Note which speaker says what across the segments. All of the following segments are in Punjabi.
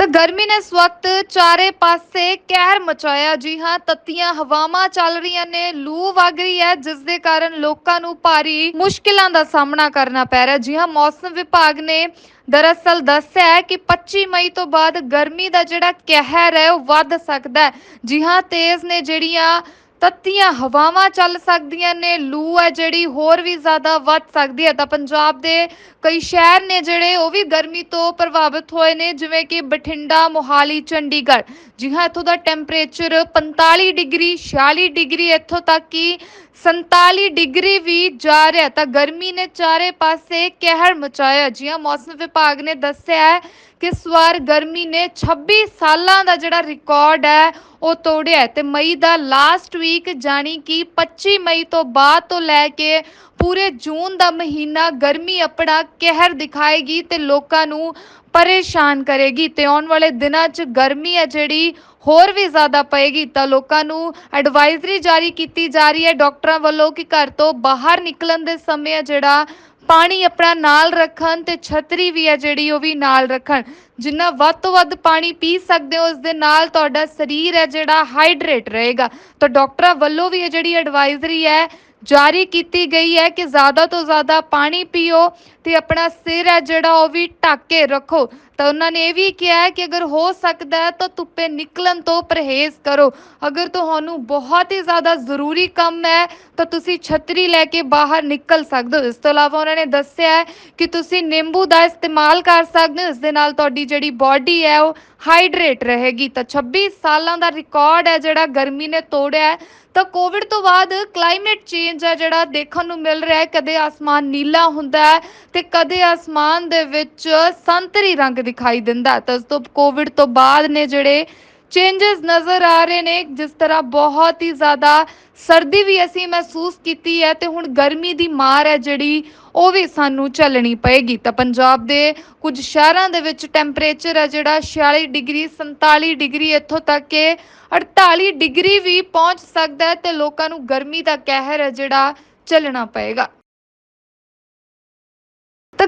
Speaker 1: ਤਾਂ ਗਰਮੀ ਨੇ ਇਸ ਵਕਤ ਚਾਰੇ ਪਾਸੇ ਕਹਿਰ ਮਚਾਇਆ। ਜੀ ਹਾਂ, ਤੱਤੀਆਂ ਹਵਾਵਾਂ ਚੱਲ ਰਹੀਆਂ ਨੇ, ਲੂ ਵਗ ਰਹੀ ਹੈ, ਜਿਸ ਦੇ ਕਾਰਨ ਲੋਕਾਂ ਨੂੰ ਭਾਰੀ ਮੁਸ਼ਕਿਲਾਂ ਦਾ ਸਾਹਮਣਾ ਕਰਨਾ ਪੈ ਰਿਹਾ। ਜੀ ਹਾਂ, ਮੌਸਮ ਵਿਭਾਗ ਨੇ ਦਰਅਸਲ ਦੱਸਿਆ ਹੈ ਕਿ 25 ਮਈ ਤੋਂ ਬਾਅਦ ਗਰਮੀ ਦਾ ਜਿਹੜਾ ਕਹਿਰ ਹੈ, ਉਹ ਵੱਧ ਸਕਦਾ ਹੈ। ਜੀ ਹਾਂ, ਤੇਜ਼ ਨੇ ਜਿਹੜੀਆਂ ਤੱਤੀਆਂ ਹਵਾਵਾਂ ਚੱਲ ਸਕਦੀਆਂ ਨੇ, ਲੂ ਹੈ ਜਿਹੜੀ ਹੋਰ ਵੀ ਜ਼ਿਆਦਾ ਵੱਧ ਸਕਦੀ ਹੈ। ਤਾਂ ਪੰਜਾਬ ਦੇ ਕਈ ਸ਼ਹਿਰ ਨੇ ਜਿਹੜੇ, ਉਹ ਵੀ ਗਰਮੀ ਤੋਂ ਪ੍ਰਭਾਵਿਤ ਹੋਏ ਨੇ, ਜਿਵੇਂ ਕਿ ਬਠਿੰਡਾ, ਮੋਹਾਲੀ, ਚੰਡੀਗੜ੍ਹ। ਜੀ ਹਾਂ, ਇੱਥੋਂ ਦਾ ਟੈਂਪਰੇਚਰ 45 ਡਿਗਰੀ 46 ਡਿਗਰੀ ਇੱਥੋਂ ਤੱਕ ਕਿ 47 ਡਿਗਰੀ ਵੀ ਜਾ ਰਿਹਾ ਤਾਂ ਗਰਮੀ ਨੇ ਚਾਰੇ ਪਾਸੇ ਕਹਿਰ ਮਚਾਇਆ। ਜੀ ਮੌਸਮ ਵਿਭਾਗ ਨੇ ਦੱਸਿਆ ਹੈ ਕਿ ਇਸ ਵਾਰ ਗਰਮੀ ਨੇ 26 ਸਾਲਾਂ ਦਾ ਜਿਹੜਾ ਰਿਕਾਰਡ ਹੈ, ਉਹ ਤੋੜਿਆ ਹੈ। ਤੇ ਮਈ ਦਾ ਲਾਸਟ ਵੀਕ ਜਾਣੀ ਕਿ 25 ਮਈ ਤੋਂ ਬਾਅਦ ਤੋਂ ਲੈ ਕੇ ਪੂਰੇ ਜੂਨ ਦਾ ਮਹੀਨਾ ਗਰਮੀ ਆਪਣਾ ਕਹਿਰ ਦਿਖਾਏਗੀ ਤੇ ਲੋਕਾਂ ਨੂੰ ਪਰੇਸ਼ਾਨ ਕਰੇਗੀ ਤੇ ਆਉਣ ਵਾਲੇ ਦਿਨਾਂ 'ਚ ਗਰਮੀ ਹੈ ਜਿਹੜੀ, ਹੋਰ ਵੀ ਜ਼ਿਆਦਾ ਪਏਗੀ ਤਾਂ ਲੋਕਾਂ ਨੂੰ ਐਡਵਾਈਜ਼ਰੀ ਜਾਰੀ ਕੀਤੀ ਜਾ ਰਹੀ ਹੈ ਡਾਕਟਰਾਂ ਵੱਲੋਂ ਕਿ ਘਰ ਤੋਂ ਬਾਹਰ ਨਿਕਲਣ ਦੇ ਸਮੇਂ ਹੈ ਜਿਹੜਾ ਪਾਣੀ ਆਪਣਾ ਨਾਲ ਰੱਖਣ ਤੇ ਛਤਰੀ ਵੀ ਹੈ ਜਿਹੜੀ ਉਹ ਵੀ ਨਾਲ ਰੱਖਣ। ਜਿੰਨਾ ਵੱਧ ਤੋਂ ਵੱਧ ਪਾਣੀ ਪੀ ਸਕਦੇ ਹੋ ਉਸ ਦੇ ਨਾਲ ਤੁਹਾਡਾ ਸਰੀਰ ਹੈ ਜਿਹੜਾ ਹਾਈਡਰੇਟ ਰਹੇਗਾ। ਤਾਂ ਡਾਕਟਰਾਂ ਵੱਲੋਂ ਵੀ ਇਹ ਜਿਹੜੀ ਐਡਵਾਈਜ਼ਰੀ ਹੈ ਜਾਰੀ ਕੀਤੀ ਗਈ ਹੈ ਕਿ ਜ਼ਿਆਦਾ ਤੋਂ ਜ਼ਿਆਦਾ ਪਾਣੀ ਪੀਓ ਤੇ ਆਪਣਾ ਸਿਰ ਹੈ ਜਿਹੜਾ ਉਹ ਵੀ ਢੱਕ ਕੇ ਰੱਖੋ। ਤਾਂ ਉਹਨਾਂ ਨੇ ਇਹ ਵੀ ਕਿਹਾ ਕਿ ਅਗਰ ਹੋ ਸਕਦਾ ਹੈ ਤਾਂ ਧੁੱਪੇ ਨਿਕਲਣ ਤੋਂ ਪਰਹੇਜ਼ ਕਰੋ। ਅਗਰ ਤੁਹਾਨੂੰ ਬਹੁਤ ਹੀ ਜ਼ਿਆਦਾ ਜ਼ਰੂਰੀ ਕੰਮ ਹੈ, ਤਾਂ ਤੁਸੀਂ ਛਤਰੀ ਲੈ ਕੇ ਬਾਹਰ ਨਿਕਲ ਸਕਦੇ ਹੋ। ਇਸ ਤੋਂ ਇਲਾਵਾ ਉਹਨਾਂ ਨੇ ਦੱਸਿਆ ਹੈ ਕਿ ਤੁਸੀਂ ਨਿੰਬੂ ਦਾ ਇਸਤੇਮਾਲ ਕਰ ਸਕਦੇ ਹੋ। ਇਸ ਦੇ ਨਾਲ ਤੁਹਾਡੀ ਜਿਹੜੀ ਬਾਡੀ ਹੈ, ਉਹ ਹਾਈਡਰੇਟ ਰਹੇਗੀ। ਤਾਂ 26 ਸਾਲਾਂ ਦਾ ਰਿਕਾਰਡ ਹੈ ਜਿਹੜਾ ਗਰਮੀ ਨੇ ਤੋੜਿਆ ਤਾਂ ਕੋਵਿਡ ਤੋਂ ਬਾਅਦ ਕਲਾਈਮੇਟ ਚੇਂਜ ਹੈ ਜਿਹੜਾ ਦੇਖਣ ਨੂੰ ਮਿਲ ਰਿਹਾ ਹੈ। ਕਦੇ ਆਸਮਾਨ ਨੀਲਾ ਹੁੰਦਾ ਹੈ ਤੇ ਕਦੇ ਆਸਮਾਨ ਦੇ ਵਿੱਚ ਸੰਤਰੀ ਰੰਗ ਦਿਖਾਈ ਦਿੰਦਾ। ਤਾਂ ਇਸ ਤੋਂ ਕੋਵਿਡ ਤੋਂ ਬਾਅਦ ਨੇ ਜਿਹੜੇ ਚੇਂਜਸ ਨਜ਼ਰ ਆ ਰਹੇ ਨੇ, ਜਿਸ ਤਰ੍ਹਾਂ ਬਹੁਤ ਹੀ ਜ਼ਿਆਦਾ ਸਰਦੀ ਵੀ ਅਸੀਂ ਮਹਿਸੂਸ ਕੀਤੀ ਹੈ ਤੇ ਹੁਣ ਗਰਮੀ ਦੀ ਮਾਰ ਹੈ ਜਿਹੜੀ, ਉਹ ਵੀ ਸਾਨੂੰ ਝੱਲਣੀ ਪਏਗੀ। ਤਾਂ ਪੰਜਾਬ ਦੇ ਕੁਝ ਸ਼ਹਿਰਾਂ ਦੇ ਵਿੱਚ ਟੈਂਪਰੇਚਰ ਹੈ ਜਿਹੜਾ 46 ਡਿਗਰੀ 47 ਡਿਗਰੀ ਇੱਥੋਂ ਤੱਕ ਕਿ 48 ਡਿਗਰੀ ਵੀ ਪਹੁੰਚ ਸਕਦਾ ਹੈ ਤੇ ਲੋਕਾਂ ਨੂੰ ਗਰਮੀ ਦਾ ਕਹਿਰ ਹੈ ਜਿਹੜਾ ਚੱਲਣਾ ਪਏਗਾ।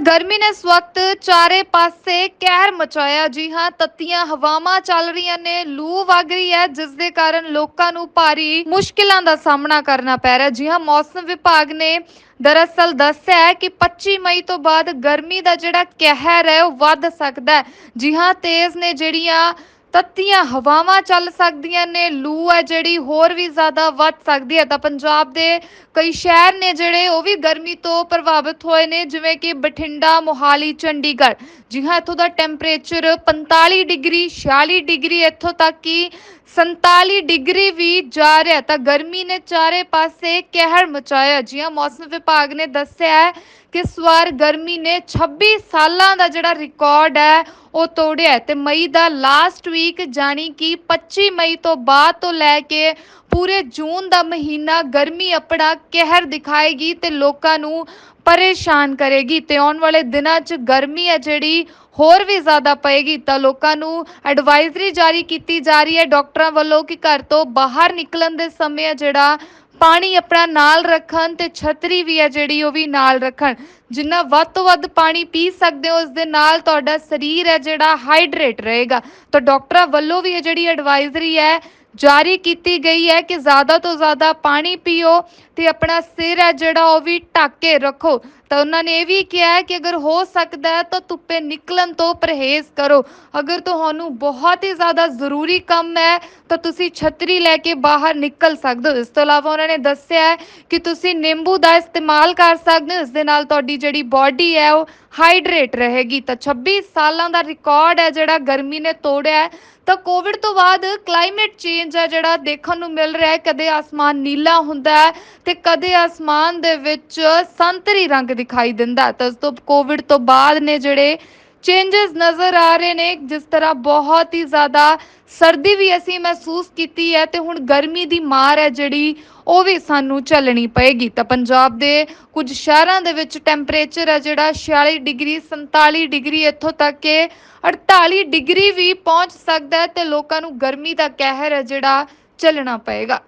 Speaker 1: ਗਰਮੀ ਨੇ ਇਸ ਵਕਤ ਚਾਰੇ ਪਾਸੇ ਕਹਿਰ ਮਚਾਇਆ। ਜੀ ਹਾਂ, ਤੱਤੀਆਂ ਹਵਾਵਾਂ ਚੱਲ ਰਹੀਆਂ ਨੇ। ਲੂ ਵਗ ਰਹੀ ਹੈ, ਜਿਸ ਦੇ ਕਾਰਨ ਲੋਕਾਂ ਨੂੰ ਭਾਰੀ ਮੁਸ਼ਕਿਲਾਂ ਦਾ ਸਾਹਮਣਾ ਕਰਨਾ ਪੈ ਰਿਹਾ। ਜੀ ਹਾਂ, ਮੌਸਮ ਵਿਭਾਗ ਨੇ ਦਰਅਸਲ ਦੱਸਿਆ ਹੈ ਕਿ 25 ਮਈ ਤੋਂ ਬਾਅਦ ਗਰਮੀ ਦਾ ਜਿਹੜਾ ਕਹਿਰ ਹੈ, ਉਹ ਵੱਧ ਸਕਦਾ ਹੈ। ਜੀ ਹਾਂ, ਤੇਜ਼ ਨੇ ਜਿਹੜੀਆਂ ਤੱਤੀਆਂ ਹਵਾਵਾਂ ਚੱਲ ਸਕਦੀਆਂ ਨੇ, ਲੂ ਹੈ ਜਿਹੜੀ ਹੋਰ ਵੀ ਜ਼ਿਆਦਾ ਵੱਧ ਸਕਦੀ ਹੈ। ਤਾਂ ਪੰਜਾਬ ਦੇ ਕਈ ਸ਼ਹਿਰ ਨੇ ਜਿਹੜੇ, ਉਹ ਵੀ ਗਰਮੀ ਤੋਂ ਪ੍ਰਭਾਵਿਤ ਹੋਏ ਨੇ, ਜਿਵੇਂ ਕਿ ਬਠਿੰਡਾ, ਮੋਹਾਲੀ, ਚੰਡੀਗੜ੍ਹ। ਜੀ ਹਾਂ, ਇੱਥੋਂ ਦਾ ਟੈਂਪਰੇਚਰ 45 ਡਿਗਰੀ 46 ਡਿਗਰੀ, ਇੱਥੋਂ ਤੱਕ ਕਿ 47 ਡਿਗਰੀ ਵੀ ਜਾ ਰਿਹਾ ਤਾਂ ਗਰਮੀ ਨੇ ਚਾਰੇ ਪਾਸੇ ਕਹਿਰ ਮਚਾਇਆ। ਜੀ ਹਾਂ, ਮੌਸਮ ਵਿਭਾਗ ਨੇ ਦੱਸਿਆ ਹੈ ਕਿ ਇਸ ਵਾਰ ਗਰਮੀ ਨੇ 26 ਸਾਲਾਂ ਦਾ ਜਿਹੜਾ ਰਿਕਾਰਡ ਹੈ, ਉਹ ਤੋੜਿਆ ਹੈ ਤੇ ਮਈ ਦਾ ਲਾਸਟ ਵੀਕ ਜਾਣੀ ਕਿ 25 ਮਈ ਤੋਂ ਬਾਅਦ ਤੋਂ ਲੈ ਕੇ ਪੂਰੇ ਜੂਨ ਦਾ ਮਹੀਨਾ ਗਰਮੀ ਆਪਣਾ ਕਹਿਰ ਦਿਖਾਏਗੀ ਤੇ ਲੋਕਾਂ ਨੂੰ ਪਰੇਸ਼ਾਨ ਕਰੇਗੀ ਤੇ ਆਉਣ ਵਾਲੇ ਦਿਨਾਂ 'ਚ ਗਰਮੀ ਹੈ ਜਿਹੜੀ ਹੋਰ ਵੀ ਜ਼ਿਆਦਾ ਪਏਗੀ ਤਾਂ ਲੋਕਾਂ ਨੂੰ ਐਡਵਾਈਜ਼ਰੀ ਜਾਰੀ ਕੀਤੀ ਜਾ ਰਹੀ ਹੈ। ਡਾਕਟਰਾਂ ਵੱਲੋਂ ਕਿ ਘਰ ਤੋਂ ਬਾਹਰ ਨਿਕਲਣ ਦੇ ਸਮੇਂ ਹੈ ਜਿਹੜਾ ਪਾਣੀ ਆਪਣਾ ਨਾਲ ਰੱਖਣ ਤੇ ਛਤਰੀ ਵੀ ਹੈ ਜਿਹੜੀ ਉਹ ਵੀ ਨਾਲ ਰੱਖਣ। ਜਿੰਨਾ ਵੱਧ ਤੋਂ ਵੱਧ ਪਾਣੀ ਪੀ ਸਕਦੇ ਹੋ ਉਸ ਦੇ ਨਾਲ ਤੁਹਾਡਾ ਸਰੀਰ ਹੈ ਜਿਹੜਾ ਹਾਈਡਰੇਟ ਰਹੇਗਾ। ਤਾਂ ਡਾਕਟਰਾਂ ਵੱਲੋਂ ਵੀ ਇਹ ਜਿਹੜੀ ਐਡਵਾਈਜ਼ਰੀ ਹੈ, ਜਾਰੀ ਕੀਤੀ ਗਈ ਹੈ ਕਿ ਜ਼ਿਆਦਾ ਤੋਂ ਜ਼ਿਆਦਾ ਪਾਣੀ ਪੀਓ ਤੇ ਆਪਣਾ ਸਿਰ ਹੈ ਜਿਹੜਾ ਉਹ ਵੀ ਢੱਕ ਕੇ ਰੱਖੋ। ਤਾਂ ਉਹਨਾਂ ਨੇ ਇਹ ਵੀ ਕਿਹਾ ਕਿ ਅਗਰ ਹੋ ਸਕਦਾ ਹੈ ਤਾਂ ਧੁੱਪੇ ਨਿਕਲਣ ਤੋਂ ਪਰਹੇਜ਼ ਕਰੋ। ਅਗਰ ਤੁਹਾਨੂੰ ਬਹੁਤ ਹੀ ਜ਼ਿਆਦਾ ਜ਼ਰੂਰੀ ਕੰਮ ਹੈ, ਤਾਂ ਤੁਸੀਂ ਛਤਰੀ ਲੈ ਕੇ ਬਾਹਰ ਨਿਕਲ ਸਕਦੇ ਹੋ। ਇਸ ਤੋਂ ਇਲਾਵਾ ਉਹਨਾਂ ਨੇ ਦੱਸਿਆ ਹੈ ਕਿ ਤੁਸੀਂ ਨਿੰਬੂ ਦਾ ਇਸਤੇਮਾਲ ਕਰ ਸਕਦੇ ਹੋ। ਇਸ ਦੇ ਨਾਲ ਤੁਹਾਡੀ ਜਿਹੜੀ ਬਾਡੀ ਹੈ, ਉਹ ਹਾਈਡਰੇਟ ਰਹੇਗੀ। ਤਾਂ 26 ਸਾਲਾਂ ਦਾ ਰਿਕਾਰਡ ਹੈ ਜਿਹੜਾ ਗਰਮੀ ਨੇ ਤੋੜਿਆ ਤਾਂ ਕੋਵਿਡ ਤੋਂ ਬਾਅਦ ਕਲਾਈਮੇਟ ਚੇਂਜ ਹੈ ਜਿਹੜਾ ਦੇਖਣ ਨੂੰ ਮਿਲ ਰਿਹਾ ਹੈ। ਕਦੇ ਆਸਮਾਨ ਨੀਲਾ ਹੁੰਦਾ ਹੈ ਤੇ ਕਦੇ ਆਸਮਾਨ ਦੇ ਵਿੱਚ ਸੰਤਰੀ ਰੰਗ ਦਿਖਾਈ ਦਿੰਦਾ। ਤਾਂ ਉਸ ਤੋਂ ਕੋਵਿਡ ਤੋਂ ਬਾਅਦ ਨੇ ਜਿਹੜੇ ਚੇਂਜਸ ਨਜ਼ਰ ਆ ਰਹੇ ਨੇ, ਜਿਸ ਤਰ੍ਹਾਂ ਬਹੁਤ ਹੀ ਜ਼ਿਆਦਾ ਸਰਦੀ ਵੀ ਅਸੀਂ ਮਹਿਸੂਸ ਕੀਤੀ ਹੈ ਤੇ ਹੁਣ ਗਰਮੀ ਦੀ ਮਾਰ ਹੈ ਜਿਹੜੀ, ਉਹ ਵੀ ਸਾਨੂੰ ਝੱਲਣੀ ਪਏਗੀ। ਤਾਂ ਪੰਜਾਬ ਦੇ ਕੁਝ ਸ਼ਹਿਰਾਂ ਦੇ ਵਿੱਚ ਟੈਂਪਰੇਚਰ ਹੈ ਜਿਹੜਾ 46 ਡਿਗਰੀ 47 ਡਿਗਰੀ ਇੱਥੋਂ ਤੱਕ ਕਿ 48 ਡਿਗਰੀ ਵੀ ਪਹੁੰਚ ਸਕਦਾ ਹੈ ਤੇ ਲੋਕਾਂ ਨੂੰ ਗਰਮੀ ਦਾ ਕਹਿਰ ਹੈ ਜਿਹੜਾ ਝੱਲਣਾ ਪਏਗਾ।